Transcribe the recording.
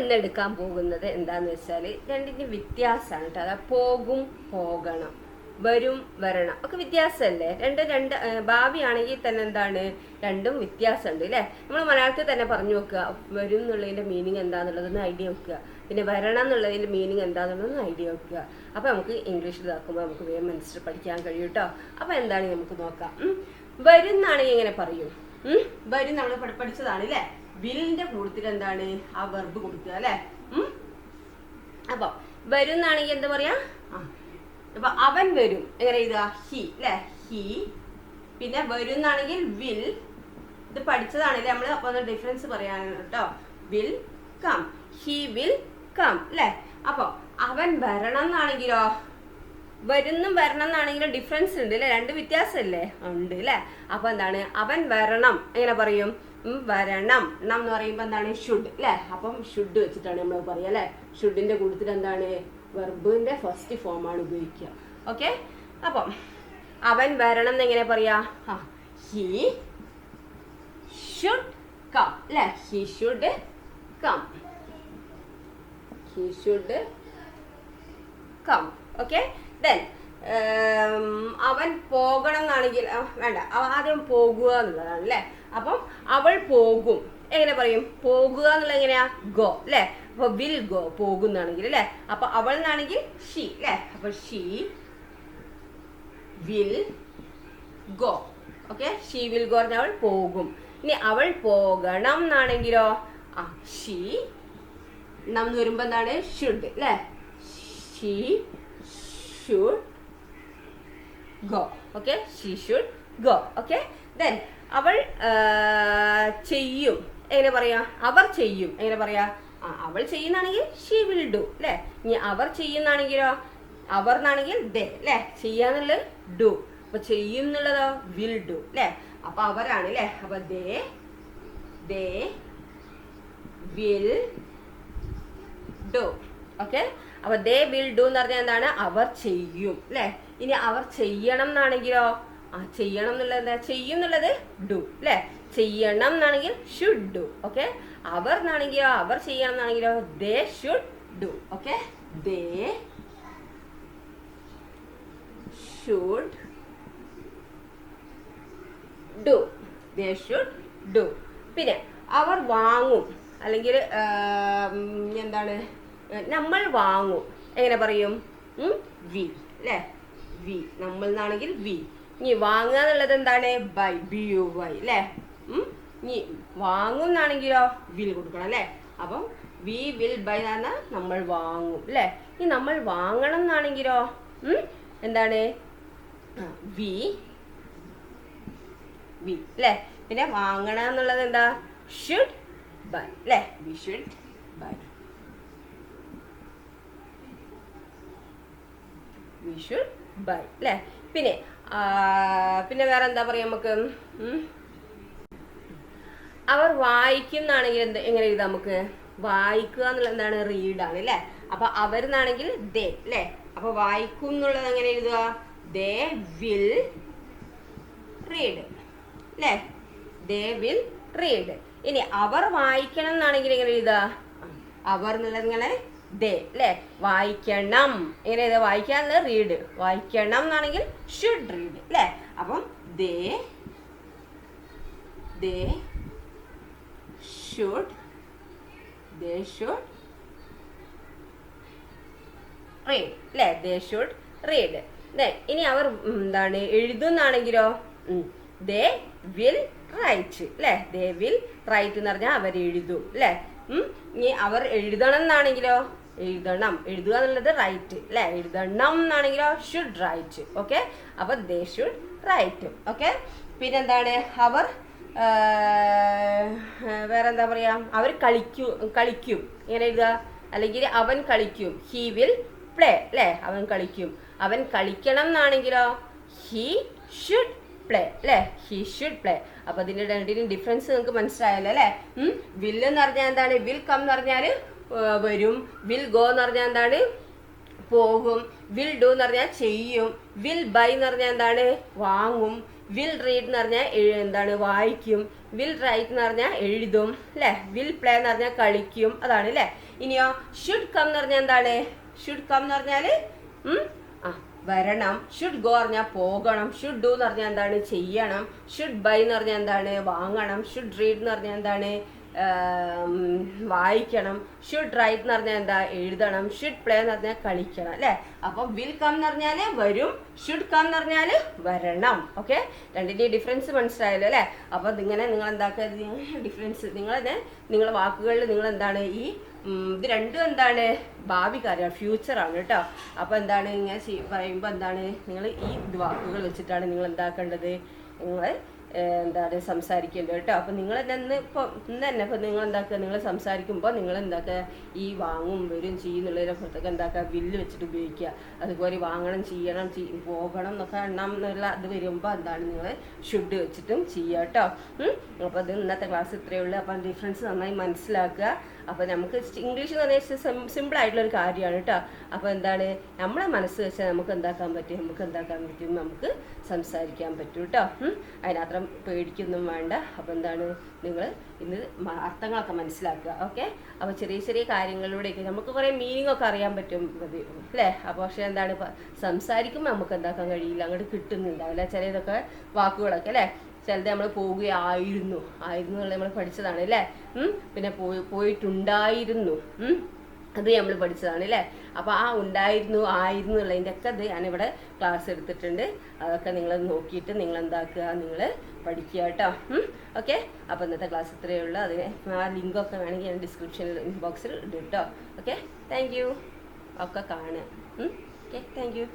ഇന്ന് എടുക്കാൻ പോകുന്നത് എന്താന്ന് വെച്ചാൽ രണ്ടിന്റെ വ്യത്യാസമാണ് കേട്ടോ. അതാ പോകും പോകണം വരും വരണം. ഒക്കെ വ്യത്യാസമല്ലേ? രണ്ട് രണ്ട് ഭാവിയാണെങ്കിൽ തന്നെ എന്താണ്? രണ്ടും വ്യത്യാസമുണ്ട് അല്ലേ നമ്മൾ മലയാളത്തിൽ തന്നെ പറഞ്ഞു വെക്കുക വരും എന്നുള്ളതിന്റെ മീനിങ് എന്താന്നുള്ളതൊന്ന് ഐഡിയ വെക്കുക. പിന്നെ വരണം എന്നുള്ളതിന്റെ മീനിങ് എന്താന്നുള്ളതൊന്ന് ഐഡിയ വെക്കുക. അപ്പോൾ നമുക്ക് ഇംഗ്ലീഷിൽ ഇതാക്കുമ്പോൾ നമുക്ക് വേഗം മനസ്സിൽ പഠിക്കാൻ കഴിയും കേട്ടോ. അപ്പോൾ എന്താണ് നമുക്ക് നോക്കാം. വരുന്നാണെങ്കിൽ എങ്ങനെ പറയും. വരും നമ്മൾ പഠിച്ചതാണ് അല്ലേ വില്ലിന്റെ കൂടുതൽ എന്താണ്? ആ വെർബ് കൊടുക്കുക അല്ലേ? അപ്പൊ വരും എന്നാണെങ്കിൽ എന്താ പറയാ. അപ്പൊ അവൻ വരും. എങ്ങനെ ഹി അല്ലെ? ഹി പിന്നെ വരും എന്നാണെങ്കിൽ വിൽ ഇത് പഠിച്ചതാണ് പഠിച്ചതാണല്ലേ നമ്മൾ അപ്പൊ ഡിഫറൻസ് പറയാനാണ് കേട്ടോ. Will come he will come അല്ലെ? അപ്പൊ അവൻ വരണം എന്നാണെങ്കിലോ? വരുന്നും വരണം എന്നാണെങ്കിലും ഡിഫറൻസ് ഉണ്ട് അല്ലെ? രണ്ട് വ്യത്യാസമല്ലേ ഉണ്ട് അല്ലെ? അപ്പൊ എന്താണ്? അവൻ വരണം. എങ്ങനെ പറയും? വരണം. ണം എന്ന് പറയുമ്പോ എന്താണ്? ഷുഡ് അല്ലെ അപ്പം ഷുഡ് വെച്ചിട്ടാണ് നമ്മൾ പറയുക അല്ലെ ഷുഡിന്റെ കൂട്ടത്തിൽ എന്താണ്? വെർബിന്റെ ഫസ്റ്റ് ഫോം ആണ് ഉപയോഗിക്കുക. ഓക്കെ അപ്പം അവൻ വരണം എന്ന് എങ്ങനെ പറയാ ഹി ഷുഡ് കം അല്ലെ he should come he should come okay then അവൻ പോകണം എന്നാണെങ്കിൽ വേണ്ട. ആദ്യം പോകുക എന്നുള്ളതാണ് അല്ലേ അപ്പം അവൾ പോകും. എങ്ങനെ പറയും? പോകുക എന്നുള്ളത് എങ്ങനെയാ? ഗോ അല്ലേ? അപ്പൊ വിൽ ഗോ പോകുന്നാണെങ്കിൽ അല്ലേ? അപ്പൊ അവൾ എന്നാണെങ്കിൽ ഷീ അല്ലേ? അപ്പൊ she will go okay she will go അവൾ പോകും. ഇനി അവൾ പോകണം എന്നാണെങ്കിലോ? ആ ഷീ നമ്മൾ വരുമ്പോൾ വരുമ്പോ എന്താണ്? ഷുഡ് അല്ലേ? She should go okay she should go okay then അവൾ ചെയ്യും. എങ്ങനെ പറയാ? അവർ ചെയ്യും. എങ്ങനെ പറയാ? അവൾ ചെയ്യുന്നാണെങ്കിൽ ഷീ വിൽ ഡു അല്ലേ ഇനി അവർ ചെയ്യുന്നാണെങ്കിലോ അവർ എന്നാണെങ്കിൽ ദേ അല്ലേ ചെയ്യാന്നുള്ളത് ഡു അപ്പൊ ചെയ്യും എന്നുള്ളതോ വിൽ ഡു അല്ലേ അപ്പൊ അവരാണ് അല്ലേ അപ്പൊ they they will do okay അപ്പൊ ദേ വിൽ ഡു എന്ന് പറഞ്ഞാൽ എന്താണ്? അവർ ചെയ്യും അല്ലെ ഇനി അവർ ചെയ്യണം എന്നാണെങ്കിലോ? ആ ചെയ്യണം എന്നുള്ളത് എന്താ? ചെയ്യും എന്നുള്ളത് ഡു അല്ലെ ചെയ്യണം എന്നാണെങ്കിൽ ഷുഡ് ഡു ഓക്കെ അവർ എന്നാണെങ്കിലോ അവർ ചെയ്യണം എന്നാണെങ്കിലോ they should do okay they should do they should do പിന്നെ അവർ വാങ്ങും അല്ലെങ്കിൽ എന്താണ്? നമ്മൾ വാങ്ങും. എങ്ങനെ പറയും? വി അല്ലേ വി നമ്മൾ എന്നാണെങ്കിൽ വി ഇനി വാങ്ങുക എന്നുള്ളത് എന്താണ്? ബൈ ബി യു വൈ അല്ലേ ഇനി വാങ്ങുന്നാണെങ്കിലോ? വിൽ കൊടുക്കണം അല്ലേ അപ്പം വി വിൽ ബൈ എന്ന് നമ്മൾ വാങ്ങും അല്ലേ ഇനി നമ്മൾ വാങ്ങണം എന്നാണെങ്കിലോ? എന്താണ്? വി വി അല്ലേ പിന്നെ വാങ്ങണം എന്നുള്ളത് എന്താ? ഷുഡ് ബൈ അല്ലേ we should buy we should buy അല്ലേ പിന്നെ പിന്നെ വേറെ എന്താ പറയാ നമുക്ക്? അവർ വായിക്കുന്നാണെങ്കിൽ എന്ത് എങ്ങനെ എഴുതാം നമുക്ക്? വായിക്കുക എന്നുള്ള എന്താണ് റീഡാണ് അല്ലേ? അപ്പൊ അവരെന്നാണെങ്കിൽ ദേ അല്ലേ? അപ്പൊ വായിക്കും എന്നുള്ളത് എങ്ങനെ എഴുതുക? ദേ വിൽ റീഡ് അല്ലേ? ദേ വിൽ റീഡ് ഇനി അവർ വായിക്കണം എന്നാണെങ്കിൽ എങ്ങനെ എഴുതുക? അവർ എന്നുള്ളത് ഇങ്ങനെ ദേ അല്ലേ വായിക്കണം. ഇങ്ങനെ ഇത് വായിക്കാന്നുള്ളത് റീഡ് വായിക്കണം എന്നാണെങ്കിൽ ഷുഡ് റീഡ് അല്ലേ അപ്പം they they should they should read അല്ലേ ദേ ഷുഡ് റീഡ് ഇനി അവർ എന്താണ് എഴുതുന്നാണെങ്കിലോ? ദേ വിൽ റൈറ്റ് അല്ലേ ദേ വിൽ റൈറ്റ് എന്ന് പറഞ്ഞാൽ അവർ എഴുതും അല്ലേ ഇനി അവർ എഴുതണം എന്നാണെങ്കിലോ? എഴുതണം. എഴുതുക എന്നുള്ളത് റൈറ്റ് അല്ലെ? എഴുതണം എന്നാണെങ്കിലോ ഷുഡ് റൈറ്റ് ഓക്കെ അപ്പൊ ദേ ഷുഡ് റൈറ്റ് ഓക്കെ പിന്നെന്താണ്? അവർ വേറെ എന്താ പറയാ? അവർ കളിക്കും കളിക്കും. ഇങ്ങനെ എഴുതുക? അല്ലെങ്കിൽ അവൻ കളിക്കും. ഹി വിൽ പ്ലേ അല്ലേ? അവൻ കളിക്കും. അവൻ കളിക്കണം എന്നാണെങ്കിലോ? ഹി ഷുഡ് പ്ലേ അല്ലേ? ഹി ഷുഡ് പ്ലേ അപ്പൊ ഇതിന്റെ രണ്ടിനും ഡിഫറൻസ് നിങ്ങൾക്ക് മനസ്സിലായല്ലോ അല്ലേ? വിൽ എന്ന് പറഞ്ഞാൽ എന്താണ്? വിൽ കം എന്ന് പറഞ്ഞാൽ വരും വിൽ ഗോ എന്ന് പറഞ്ഞാൽ എന്താണ് പോകും വിൽ ഡു എന്ന് പറഞ്ഞാൽ ചെയ്യും വിൽ ബൈ എന്ന് പറഞ്ഞാൽ എന്താണ് വാങ്ങും വിൽ റീഡ് എന്ന് പറഞ്ഞാൽ എന്താണ് വായിക്കും വിൽ റൈറ്റ് എന്ന് പറഞ്ഞാൽ എഴുതും അല്ലേ വിൽ പ്ലേ എന്ന് പറഞ്ഞാൽ കളിക്കും അതാണ് അല്ലേ ഇനിയോ ഷുഡ് കം എന്ന് പറഞ്ഞാൽ എന്താണ് ഷുഡ് കം എന്ന് പറഞ്ഞാൽ ആ വരണം ഷുഡ് ഗോ പറഞ്ഞാൽ പോകണം ഷുഡ് ഡു എന്ന് പറഞ്ഞാൽ എന്താണ് ചെയ്യണം ഷുഡ് ബൈ എന്ന് പറഞ്ഞാൽ എന്താണ് വാങ്ങണം ഷുഡ് റീഡ് എന്ന് പറഞ്ഞാൽ എന്താണ് വായിക്കണം. ഷുഡ് റൈറ്റ് എന്ന് പറഞ്ഞാൽ എന്താ? എഴുതണം. ഷുഡ് പ്ലേ എന്ന് പറഞ്ഞാൽ കളിക്കണം അല്ലേ? അപ്പം വിൽ കം എന്ന് പറഞ്ഞാൽ വരും. ഷുഡ് കം എന്ന് പറഞ്ഞാൽ വരണം. ഓക്കെ രണ്ടിന്റെയും ഡിഫറൻസ് മനസ്സിലായല്ലോ അല്ലേ? അപ്പൊ ഇങ്ങനെ നിങ്ങൾ എന്താക്കുക ഡിഫറൻസ് നിങ്ങളെ നിങ്ങൾ വാക്കുകളിൽ നിങ്ങൾ എന്താണ് ഈ ഇത് രണ്ടും എന്താണ്? ഭാവി കാര്യമാണ് ഫ്യൂച്ചറാണ് കേട്ടോ. അപ്പോൾ എന്താണ് ഇങ്ങനെ പറയുമ്പോൾ എന്താണ്? നിങ്ങൾ ഈ വാക്കുകൾ വെച്ചിട്ടാണ് നിങ്ങൾ എന്താക്കേണ്ടത് നിങ്ങൾ എന്താണ് സംസാരിക്കേണ്ടത് കേട്ടോ. അപ്പം നിങ്ങൾ തന്നെ ഇപ്പോൾ ഇന്ന് തന്നെ ഇപ്പം നിങ്ങൾ എന്താക്കുക നിങ്ങൾ സംസാരിക്കുമ്പോൾ നിങ്ങൾ എന്താക്കുക ഈ വാങ്ങും വരും ചെയ്യുന്നുള്ളതിനെ പുറത്തൊക്കെ എന്താക്കുക? ബില്ല് വെച്ചിട്ട് ഉപയോഗിക്കുക. അതുപോലെ വാങ്ങണം ചെയ്യണം ചെയ്- പോകണം എന്നൊക്കെ എണ്ണം എന്നുള്ള ഇത് വരുമ്പോൾ എന്താണ് നിങ്ങൾ ഷുഡ് വെച്ചിട്ടും ചെയ്യുക കേട്ടോ. അപ്പോൾ അത് ഇന്നത്തെ ക്ലാസ് ഇത്രയേ ഉള്ളൂ. അപ്പം ഡിഫറൻസ് നന്നായി മനസ്സിലാക്കുക. അപ്പോൾ നമുക്ക് ഇംഗ്ലീഷ് എന്ന് പറഞ്ഞാൽ സിമ്പിൾ ആയിട്ടുള്ള ഒരു കാര്യമാണ് കേട്ടോ അപ്പോൾ എന്താണ്? നമ്മളെ മനസ്സ് വെച്ചാൽ നമുക്ക് എന്താക്കാൻ പറ്റും? നമുക്ക് എന്താക്കാൻ പറ്റും? നമുക്ക് സംസാരിക്കാൻ പറ്റും കേട്ടോ അതിനത്ര പേടിക്കൊന്നും വേണ്ട. അപ്പോൾ എന്താണ്? നിങ്ങൾ ഇന്ന് അർത്ഥങ്ങളൊക്കെ മനസ്സിലാക്കുക. ഓക്കെ? അപ്പോൾ ചെറിയ ചെറിയ കാര്യങ്ങളിലൂടെയൊക്കെ നമുക്ക് കുറേ മീനിങ് ഒക്കെ അറിയാൻ പറ്റും. അല്ലേ അപ്പോൾ പക്ഷേ എന്താണ്? സംസാരിക്കുമ്പോൾ നമുക്ക് എന്താക്കാൻ കഴിയില്ല. അങ്ങോട്ട് കിട്ടുന്നുണ്ടാവില്ല ചിലതൊക്കെ വാക്കുകളൊക്കെ അല്ലേ ചിലത് നമ്മൾ പോവുകയായിരുന്നു. ആയിരുന്നു നമ്മൾ പഠിച്ചതാണ് അല്ലേ. പിന്നെ പോയി പോയിട്ടുണ്ടായിരുന്നു. അത് നമ്മൾ പഠിച്ചതാണ് അല്ലേ? അപ്പോൾ ആ ഉണ്ടായിരുന്നു ആയിരുന്നു ഉള്ളതിന്റെ ഒക്കെ അത് ഞാനിവിടെ ക്ലാസ് എടുത്തിട്ടുണ്ട്. അതൊക്കെ നിങ്ങൾ നോക്കിയിട്ട് നിങ്ങൾ എന്താക്കുക നിങ്ങൾ പഠിക്കുക കേട്ടോ. ഓക്കെ അപ്പോൾ ഇന്നത്തെ ക്ലാസ് ഇത്രയേ ഉള്ളൂ. അതിന് ആ ലിങ്കൊക്കെ വേണമെങ്കിൽ ഞാൻ ഡിസ്ക്രിപ്ഷനിൽ ബോക്സിൽ ഇടും കേട്ടോ. ഓക്കെ താങ്ക് യു ഒക്കെ കാണുക. Okay thank you